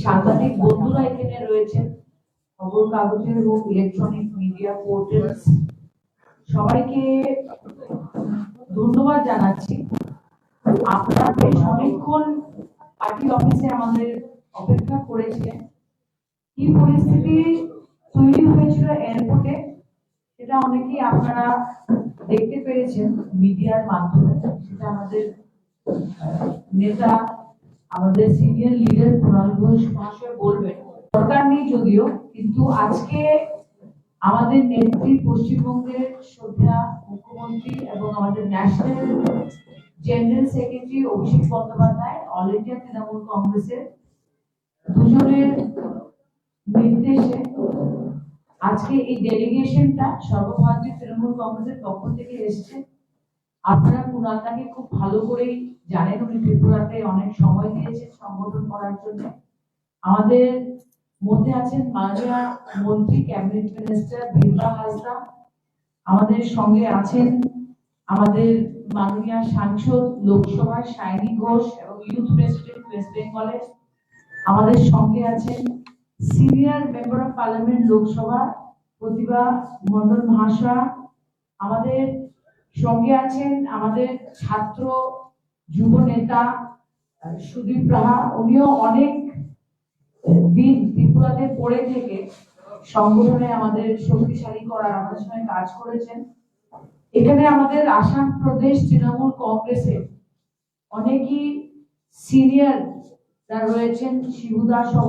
সাংবাদিক বন্ধুরা এখানে রয়েছেন। খবর কাগজের এবং ইলেকট্রনিক মিডিয়া পোর্টালস সবাইকে ধন্যবাদ জানাচ্ছি। আপনারা বেশ অনেকক্ষণ পার্টি অফিসে আমাদের অপেক্ষা করেছিলেন। কি পরিস্থিতি তৈরি হয়েছিল এয়ারপোর্টে সেটা অনেকেই আপনারা দেখতে পেরেছেন মিডিয়ার মাধ্যমে। সেটা আমাদের নেতা আমাদের সিনিয়র লিডার কুণাল ঘোষ মহাশয় বলবেন, দরকার নেই যদিও, কিন্তু আজকে আমাদের নেত্রী পশ্চিমবঙ্গের শ্রদ্ধা মুখ্যমন্ত্রী এবং আমাদের national general secretary Abhishek Bandyopadhyay all India Trinamool কংগ্রেসের দুজনের নির্দেশে আজকে এই ডেলিগেশনটা সর্বভারতীয় তৃণমূল কংগ্রেসের পক্ষ থেকে এসছে। আপনারা কুণালদাকে খুব ভালো করেই জানেন, উনি ত্রিপুরাতে অনেক সময় দিয়েছেন সংগঠন করার জন্য। আমাদের মধ্যে আছেন মাননীয় মন্ত্রী, ক্যাবিনেট মিনিস্টার বীরবা হাসদা আমাদের সঙ্গে আছেন আমাদের মাননীয় সাংসদ লোকসভার সায়নী ঘোষ এবং ইউথ প্রেসিডেন্ট ওয়েস্ট বেঙ্গলের। আমাদের সঙ্গে আছেন senior member of parliament Lok Sabha Pratibha Mondal মহাশয়া। আমাদের সঙ্গে আছেন আমাদের ছাত্র যুব নেতা সুদীপ রাহা। উনিও অনেক দিন ত্রিপুরাতে পড়ে থেকে সংগঠনে আমাদের শক্তিশালী করার আমাদের সঙ্গে কাজ করেছেন। এখানে আমাদের আসাম প্রদেশ তৃণমূল কংগ্রেসের অনেকই সিনিয়র যারা রয়েছেন শিবুদা সহ।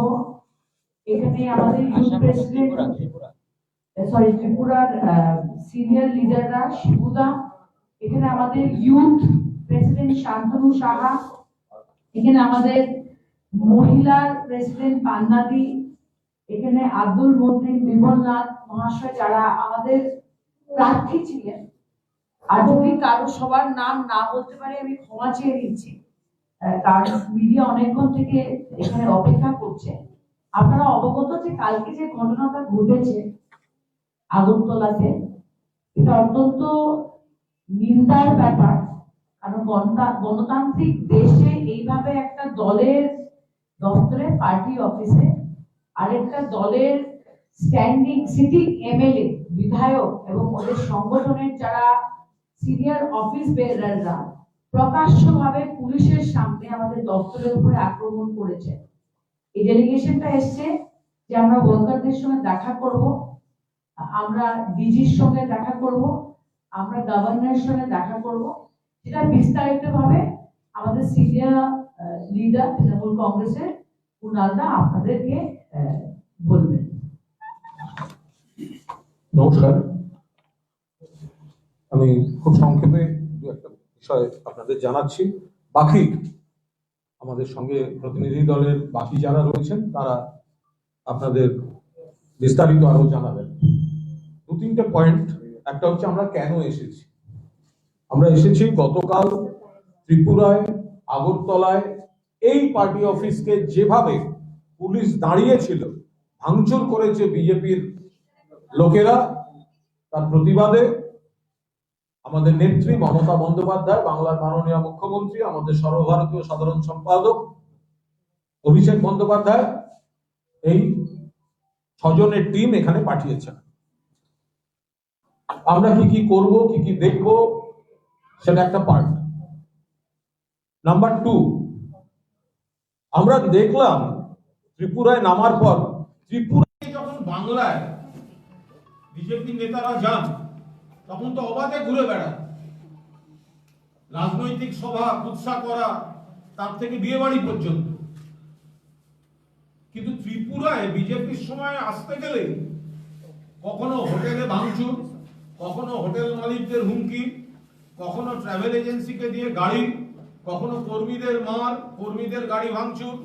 এখানে আমাদের ইউথ প্রেসিডেন্ট সরি ত্রিপুরার সিনিয়র লিডাররা শিবুদা। এখানে আমাদের ইউথ প্রেসিডেন্ট শান্তনু সাহা, এখানে আমাদের মহিলার প্রেসিডেন্ট পান্নাদি এখানে আব্দুল মতিন বিমলনাথ মহাশয় যারা আমাদের প্রার্থী ছিলেন। আর যদি কারও সবার নাম না বলতে পারে, আমি ক্ষমা চেয়ে নিচ্ছি। কারণ মিডিয়া অনেকক্ষণ থেকে এখানে অপেক্ষা করছে। আপনারা অবগত যে কালকে যে ঘটনাটা ঘটেছে আগরতলাতে, এটা অত্যন্ত নিন্দার ব্যাপার। কারণ গণতা- গণতান্ত্রিক দেশে এইভাবে একটা দলের দপ্তরে, পার্টি অফিসে, আরেকটা দলের স্ট্যান্ডিং সিটিং এমএলএ, বিধায়ক এবং ওদের সংগঠনের যারা সিনিয়র অফিস বেয়ারাররা প্রকাশ্যভাবে পুলিশের সামনে আমাদের দপ্তরের উপরে আক্রমণ করেছে। এই ডেলিগেশনটা এসছে যে আমরা ওয়ার্কারদের সঙ্গে দেখা করব, আমরা ডিজির সঙ্গে দেখা করব আমরা গভর্নরের সঙ্গে দেখা করব। যেটা বিস্তারিত ভাবে আমাদের সিনিয়র লিডার তৃণমূল কংগ্রেসের কুণালদা আপনাদেরকে বলবেন। নমস্কার। আমি খুব সংক্ষেপে দু একটা বিষয় আপনাদের জানাচ্ছি। বাকি আমাদের সঙ্গে প্রতিনিধি দলের বাকি যারা রয়েছেন, তারা আপনাদের বিস্তারিত আরও জানাবেন। দু তিনটে পয়েন্ট একটা হচ্ছে আমরা কেন এসেছি? আমরা এসেছি গতকাল ত্রিপুরায়, আগরতলায়, এই পার্টি অফিসকে যেভাবে পুলিশ দাঁড়িয়েছিল, ভাঙচুর করেছে বিজেপির লোকেরা, তার প্রতিবাদে আমাদের নেত্রী মমতা বন্দ্যোপাধ্যায়, বাংলার মাননীয় মুখ্যমন্ত্রী, আমাদের সর্বভারতীয় সাধারণ সম্পাদক অভিষেক বন্দ্যোপাধ্যায়, এই ছজনের টিম এখানে পাঠিয়েছেন। আমরা কি কি করব, কি কি দেখব, সেটা একটা পার্ট নাম্বার টু আমরা দেখলাম ত্রিপুরায় নামার পর, ত্রিপুরায় যখন বাংলায় বিজেপি নেতারা যান, তখন তো অবাধে ঘুরে বেড়ায়। রাজনৈতিক সভা, কুৎসা করা, তার থেকে বিয়ে বাড়ি পর্যন্ত। কিন্তু ত্রিপুরায় বিজেপির সময় আসতে গেলে কখনো হোটেলে ভাঙচুর কখনো হোটেল মালিকদের হুমকি, কখনো ট্রাভেল এজেন্সিকে দিয়ে গাড়ি, কখনো কর্মীদের মার, কর্মীদের গাড়ি ভাঙচুর।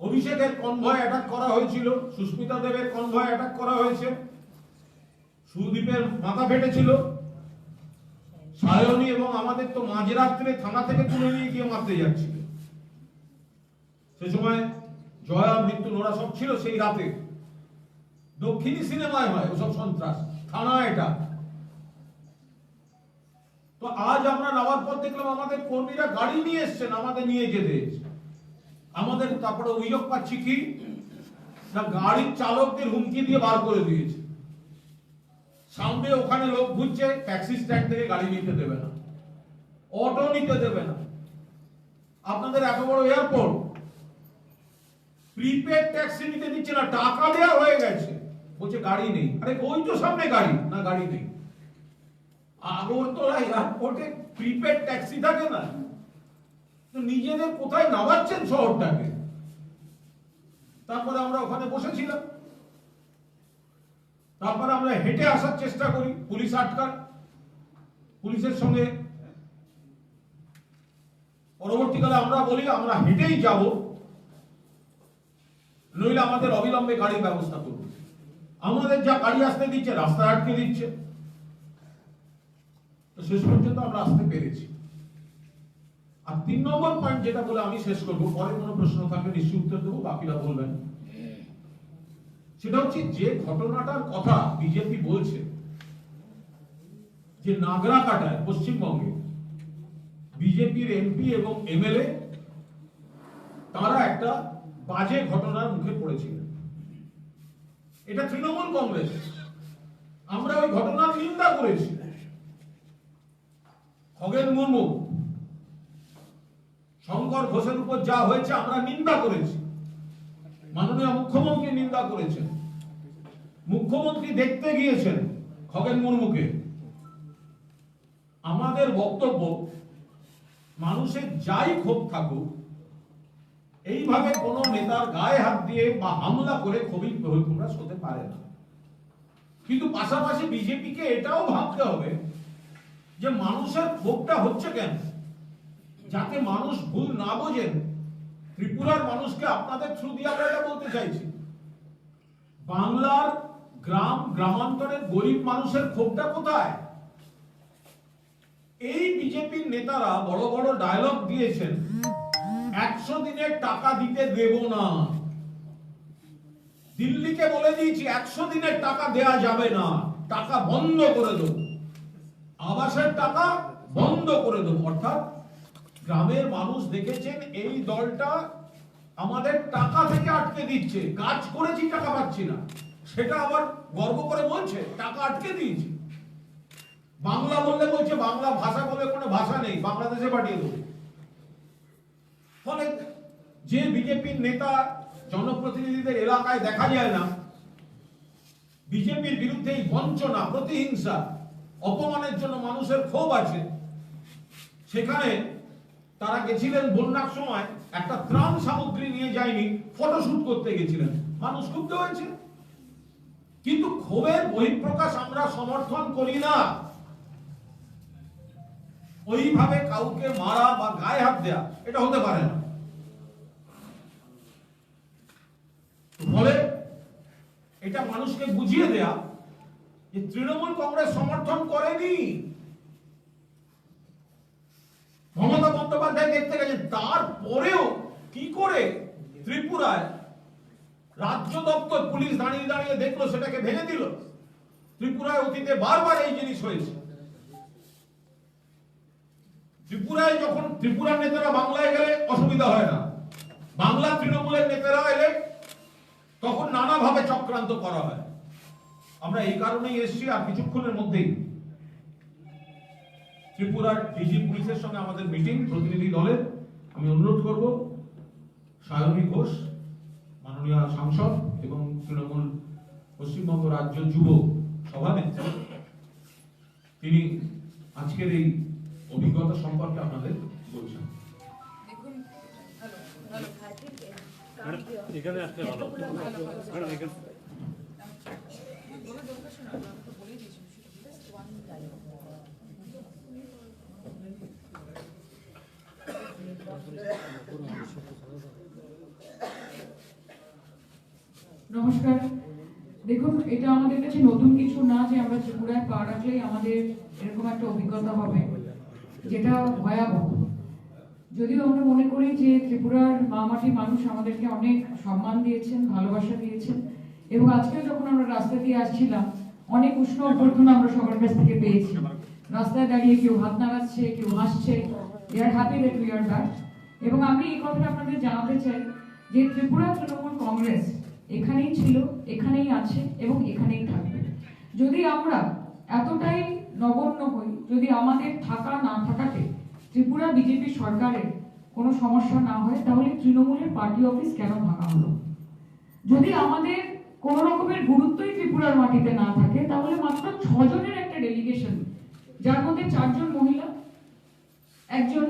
অভিষেকের কনভয় অ্যাটাক করা হয়েছিল, সুস্মিতা দেবের কনভয় অ্যাটাক করা হয়েছে। সুদীপের মাথা ফেটেছিল। সায়নী এবং আমাদের তো মাঝরাত্রে থানা থেকে তুলে নিয়ে গিয়ে মারতে যাচ্ছিল। সে সময় জয়া মৃত্যু ওরা সব ছিল সেই রাতে। দক্ষিণী সিনেমায় হয় ওসব সন্ত্রাস। থানা এটা। তো আজ আমরা নামার পর দেখলাম আমাদের কর্মীরা গাড়ি নিয়ে এসছেন, আমাদের নিয়ে যেতে। আমাদের তারপরে অভিযোগ পাচ্ছি কি? না, গাড়ির চালকদের হুমকি দিয়ে বার করে দিয়েছে। সামনে ওখানে লোক ঘুরছে, ট্যাক্সি স্ট্যান্ড থেকে গাড়ি নিতে দেবে না। অটো নিতে দেবে না। আপনাদের এত বড় এয়ারপোর্ট? প্রিপেড ট্যাক্সি নিতে দিচ্ছে না, টাকা দেওয়া হয়ে গেছে। বলছে, গাড়ি নেই। আরে, ওই তো সামনে গাড়ি। না, গাড়ি নেই। আগরতলা এয়ারপোর্টে প্রিপেড ট্যাক্সি থাকে না। নিজেদের কোথায় নামাচ্ছেন শহরটাকে? তারপরে আমরা ওখানে বসেছিলাম। তারপরে আমরা হেঁটে আসার চেষ্টা করি, পুলিশ আটকান পুলিশের সঙ্গে পরবর্তীকালে আমরা বলি, আমরা হেঁটেই যাব। নইলে আমাদের অবিলম্বে গাড়ির ব্যবস্থা করুন আমাদের যা গাড়ি আসতে দিচ্ছে, রাস্তা আটকে দিচ্ছে। তো শেষ পর্যন্ত আমরা আসতে পেরেছি। আর তিন নম্বর পয়েন্ট যেটা বলে আমি শেষ করব, পরে কোনো প্রশ্ন থাকলে নিশ্চয়ই উত্তর দেবো, বাকিরা বলবেন। সেটা হচ্ছে যে ঘটনাটার কথা বিজেপি বলছে, যে নাগরা কাটায় পশ্চিমবঙ্গে বিজেপির এমপি এবং এমএলএ, তারা একটা বাজে ঘটনার মুখে পড়েছিলেন। এটা তৃণমূল কংগ্রেস। আমরা ওই ঘটনার নিন্দা করেছি। খগেন মুর্মু, শঙ্কর ঘোষের উপর যা হয়েছে আমরা নিন্দা করেছি। মাননীয় মুখ্যমন্ত্রী নিন্দা করেছেন। মুখ্যমন্ত্রী দেখতে গিয়েছেন খগেন মুর্মুকে। আমাদের বক্তব্য, মানুষের যাই ক্ষোভ থাকুক এইভাবে কোন নেতার গায়ে হাত দিয়ে বা হামলা করে ক্ষোভী প্রকাশ হতে পারে না। কিন্তু পাশাপাশি বিজেপিকে এটাও ভাবতে হবে যে মানুষের ক্ষোভটা হচ্ছে কেন? যাতে মানুষ ভুল না বোঝেন, ত্রিপুরার মানুষকে আপনাদের থ্রু দিয়ে আমরা বলতে চাইছি। বাংলার গ্রাম, গ্রামান্তরের গরিব মানুষের ক্ষোভটা কোথায়? এই বিজেপির নেতারা বড় বড় ডায়লগ দিয়েছেন। একশো দিনের টাকা দিতে দেব না। দিল্লিকে বলে দিয়েছি, একশো দিনের টাকা দেয়া যাবে না। টাকা বন্ধ করে দেবো। আবাসের টাকা বন্ধ করে দেবো। অর্থাৎ গ্রামের মানুষ দেখেছেন, এই দলটা আমাদের টাকা থেকে আটকে দিচ্ছে। কাজ করেছি, টাকা পাচ্ছি না। সেটা আবার গর্ব করে বলছে, টাকা আটকে দিয়েছে। বাংলা বললে বলছে, বাংলা ভাষা বলে কোনো ভাষা নেই। বাংলাদেশে পাঠিয়ে দেবো। ফলে যে বিজেপির নেতা জনপ্রতিনিধিদের এলাকায় দেখা যায় না, বিজেপির বিরুদ্ধে এই বঞ্চনা, প্রতিহিংসা, অপমানের জন্য মানুষের ক্ষোভ আছে। সেখানে তারা গেছিলেন বন্যার সময়, একটা ত্রাণ সামগ্রী নিয়ে যায়নি, ফটোশুট করতে গেছিলেন। মানুষ ক্ষুব্ধ হয়েছে। কিন্তু ক্ষোভের বহিঃপ্রকাশ আমরা সমর্থন করি না। ওইভাবে কাউকে মারা বা গায়ে হাত দেয়া, এটা হতে পারে না। ফলে এটা মানুষকে বুঝিয়ে দেয়া যে তৃণমূল কংগ্রেস সমর্থন করেনি। মমতা বন্দ্যোপাধ্যায় দেখতে গেছেন তারপরেও কি করে ত্রিপুরায় রাজ্য দপ্তর পুলিশ দাঁড়িয়ে দাঁড়িয়ে দেখল, সেটাকে ভেঙে দিল। ত্রিপুরায় অতীতে বারবার এই জিনিস হয়েছে। ত্রিপুরায় যখন ত্রিপুরার নেতারা বাংলায় গেলে অসুবিধা হয় না। বাংলা তৃণমূলের নেতারা এলে তখন নানাভাবে চক্রান্ত করা হয়। আমরা এই কারণেই এসেছি আর কিছুক্ষণের মধ্যেই। ত্রিপুরার ডিজি পুলিশের সঙ্গে আমাদের মিটিং, প্রতিনিধি দলের। আমি অনুরোধ করব, সায়নী ঘোষ, মাননীয় সাংসদ এবং তৃণমূল পশ্চিমবঙ্গ রাজ্য যুব সভানেত্রী, তিনি আজকের এই অভিজ্ঞতা সম্পর্কে আপনাদের বলছেন। এখানে আসলে ভালো। ম্যাডাম এখানে নমস্কার। দেখুন এটা আমাদের কাছে নতুন কিছু না যে আমরা ত্রিপুরায় পা রাখলেই আমাদের এরকম একটা অভিজ্ঞতা হবে। যেটা ভয়াবহ। যদিও আমরা মনে করি যে ত্রিপুরার মামাটি মানুষ আমাদেরকে অনেক সম্মান দিয়েছেন, ভালোবাসা দিয়েছেন এবং আজকে যখন আমরা রাস্তা দিয়ে আসছিলাম, অনেক উষ্ণ অভ্যর্থনা আমরা সবার কাছ থেকে পেয়েছি। রাস্তায় দাঁড়িয়ে কেউ হাত নাড়াচ্ছে, কেউ হাসছে they are happy that we এবং আমি এই কথাটা আপনাদের জানাতে চাই যে ত্রিপুরা তৃণমূল কংগ্রেস এখানেই ছিল, এখানেই আছে এবং এখানেই থাকবে। যদি আমরা এতটাই নগণ্য হই যদি আমাদের থাকা না থাকাতে ত্রিপুরা বিজেপি সরকারের কোনো সমস্যা না হয়, তাহলে তৃণমূলের পার্টি অফিস কেন ভাঙা হলো? যদি আমাদের কোনো রকমের গুরুত্বই ত্রিপুরার মাটিতে না থাকে, তাহলে মাত্র ছজনের একটা ডেলিগেশন যার মধ্যে চারজন মহিলা, একজন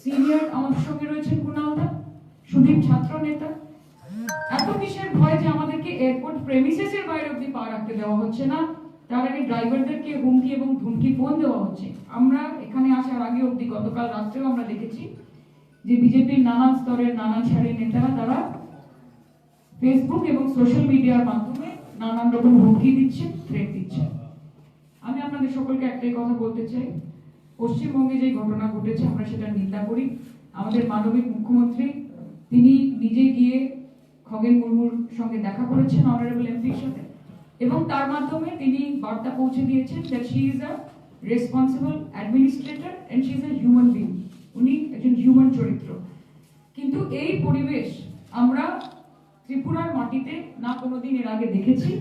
সিনিয়র আমাদের সঙ্গে রয়েছেন কুণালদা সুদীপ ছাত্র নেতা। এত কিসের ভয় যে আমাদেরকে এয়ারপোর্ট প্রেমিসেসের বাইরে অব্দি পা রাখতে দেওয়া হচ্ছে না? তার ড্রাইভারদেরকে হুমকি এবং ধুমকি ফোন দেওয়া হচ্ছে। আমরা এখানে আসার আগে অবধি গতকাল রাত্রেও আমরা দেখেছি যে বিজেপির নানান স্তরের নানা সারির নেতারা তারা ফেসবুক এবং সোশ্যাল মিডিয়ার মাধ্যমে নানান রকম হুমকি দিচ্ছে থ্রেট দিচ্ছে আমি আপনাদের সকলকে একটাই কথা বলতে চাই। পশ্চিমবঙ্গে যে ঘটনা ঘটেছে, আমরা সেটা নিন্দা করি। আমাদের মানবিক মুখ্যমন্ত্রী, তিনি নিজে গিয়ে খগেন মুর্মুর সঙ্গে দেখা করেছেন অনারেবল এমপির সাথে। এবং তার মাধ্যমে তিনি বার্তা পৌঁছে দিয়েছেন that she is a responsible administrator and she is a human being উনি একজন হিউম্যান চরিত্র। কিন্তু এই পরিবেশ আমরা ত্রিপুরার মাটিতে না কোনোদিন এর আগে দেখেছি।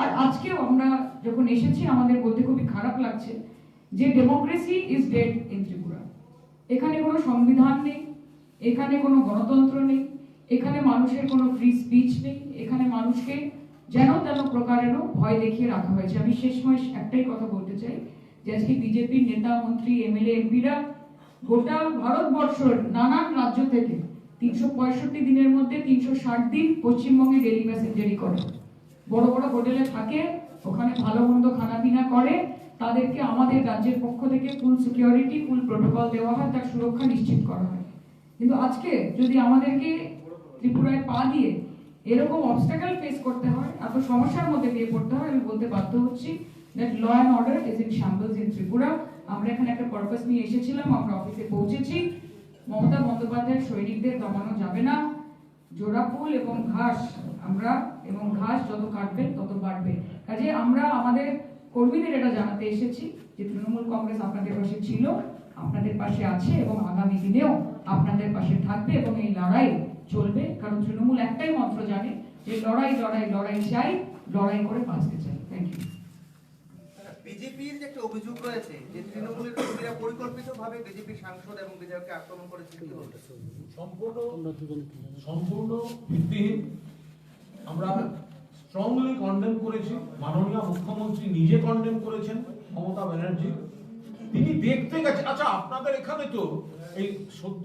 আর আজকেও আমরা যখন এসেছি, আমাদের বলতে খুবই খারাপ লাগছে যে democracy is dead in Tripura. এখানে কোনো সংবিধান নেই, এখানে কোনো গণতন্ত্র নেই, এখানে মানুষের কোনো ফ্রি স্পিচ নেই, এখানে মানুষকে যেন তেন প্রকারেরও ভয় দেখিয়ে রাখা হয়েছে। আমি শেষমেশ একটাই কথা বলতে চাই যে আজকে বিজেপির নেতা, মন্ত্রী, এমএলএ, এমপিরা গোটা ভারতবর্ষের নানান রাজ্য থেকে তিনশো পঁয়ষট্টি দিনের মধ্যে তিনশো ষাট দিন পশ্চিমবঙ্গে ডেলি প্যাসেঞ্জারি করে। বড় বড় হোটেলে থাকে, ওখানে ভালো মন্দ খানাপিনা করে, তাদেরকে আমাদের রাজ্যের পক্ষ থেকে ফুল সিকিউরিটি ফুল প্রোটোকল দেওয়া হয়, তার সুরক্ষা নিশ্চিত করা হয়। কিন্তু আজকে যদি আমাদেরকে ত্রিপুরায় পা দিয়ে এরকম অবস্টাকেল ফেস করতে হয় এত সমস্যার মধ্যে দিয়ে পড়তে হয়। আমি বলতে বাধ্য হচ্ছি that law and order is in shambles in Tripura. আমরা এখানে একটা পারপাস নিয়ে এসেছিলাম, আমরা অফিসে পৌঁছেছি। মমতা বন্দ্যোপাধ্যায়ের সৈনিকদের দমানো যাবে না। জোড়া ফুল এবং ঘাস আমরা, এবং ঘাস যত কাটবেন তত বাড়বে। কাজে আমরা আমাদের কর্মীদের এটা জানাতে এসেছি যে তৃণমূল কংগ্রেস আপনাদের পাশে ছিল, আপনাদের পাশে আছে এবং আগামী দিনেও আপনাদের পাশে থাকবে এবং এই লড়াই চলবে কারণ তৃণমূল একটাই মন্ত্র জানে যে লড়াই লড়াই লড়াই চাই লড়াই করে বাঁচতে চাই। থ্যাংক ইউ বিজেপির যে একটা অভিযোগ রয়েছে যে তৃণমূলের কর্মীরা পরিকল্পিতভাবে বিজেপির সাংসদ এবং বিধায়ককে আক্রমণ করেছে সম্পূর্ণ সম্পূর্ণ ভিত্তিহীন। আমরা স্ট্রংলি কন্ডেম করেছি। মাননীয় মুখ্যমন্ত্রী নিজে কন্ডেম করেছেন মমতা ব্যানার্জি। তিনি দেখতে গেছেন আচ্ছা আপনাদের এখানে তো এই সদ্য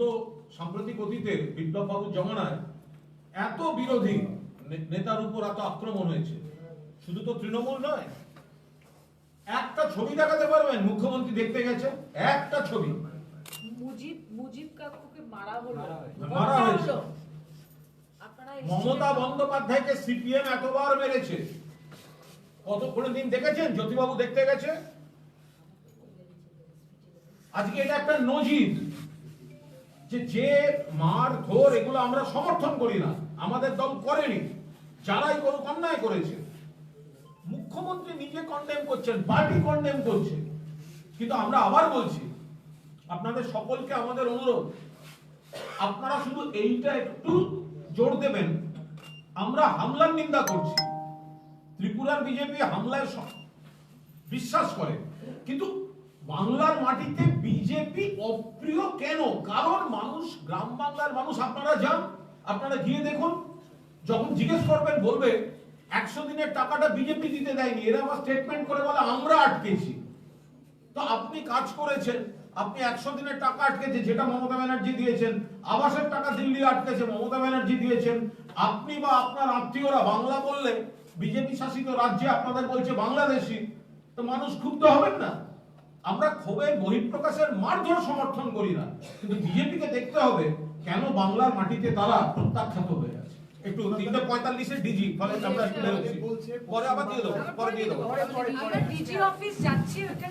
সাম্প্রতিক অতীতে বিপ্লব বাবুর জমানায় এত বিরোধী নে- নেতার উপর এত আক্রমণ হয়েছে। শুধু তো তৃণমূল নয় একটা ছবি দেখাতে পারবেন? মুখ্যমন্ত্রী দেখতে গেছে একটা ছবি। মুজিব মুজিব কাকুকে মারা হলো। মারা হয়েছে। মমতা বন্দ্যোপাধ্যায়কে সিপিএম এতবার মেরেছে। কত কোনো দিন দেখেছেন? জ্যোতিবাবু দেখতে গেছে। আজকে এটা একটা নজির। যে যে মার ধর এগুলো আমরা সমর্থন করি না, আমাদের দল করেনি, যারাই করুক অন্যায় করেছে। মুখ্যমন্ত্রী নিজে কন্ডেম করছেন, পার্টি কন্ডেম করছে। কিন্তু আমরা আবার বলছি, আপনাদের সকলকে আমাদের অনুরোধ, আপনারা শুধু এইটা একটু জোর দেবেন। আমরা হামলার নিন্দা করছি। ত্রিপুরার বিজেপি হামলায় বিশ্বাস করে। কিন্তু বাংলার মাটিতে বিজেপি অপ্রিয় কেন? কারণ মানুষ, গ্রাম বাংলার মানুষ, আপনারা যান, আপনারা গিয়ে দেখুন, যখন জিজ্ঞেস করবেন, বলবে, একশো দিনের টাকাটা বিজেপি দিতে দেয়নি। এরা আবার স্টেটমেন্ট করে বলে, আমরা আটকেছি। তো আপনি কাজ করেছেন, আপনি একশো দিনের টাকা আটকেছে, যেটা মমতা ব্যানার্জি দিয়েছেন, আবাসের টাকা দিল্লি আটকেছে, মমতা ব্যানার্জি দিয়েছেন। আপনি বা আপনার আত্মীয়রা বাংলা বললে, বিজেপি শাসিত রাজ্যে আপনাদের বলছে বাংলাদেশি, তো মানুষ ক্ষুব্ধ হবেন না? আমরা ক্ষোভের বহিঃপ্রকাশের মারধর সমর্থন করি না। কিন্তু বিজেপিকে দেখতে হবে কেন বাংলার মাটিতে তারা প্রত্যাখ্যাত হয়ে আছে। একটু তিনটে পঁয়তাল্লিশের ডিজি ফলে আমরা পরে আবার দিয়ে দেবো পরে দিয়ে দেবো। ডিজি অফিস যাচ্ছি ওখানে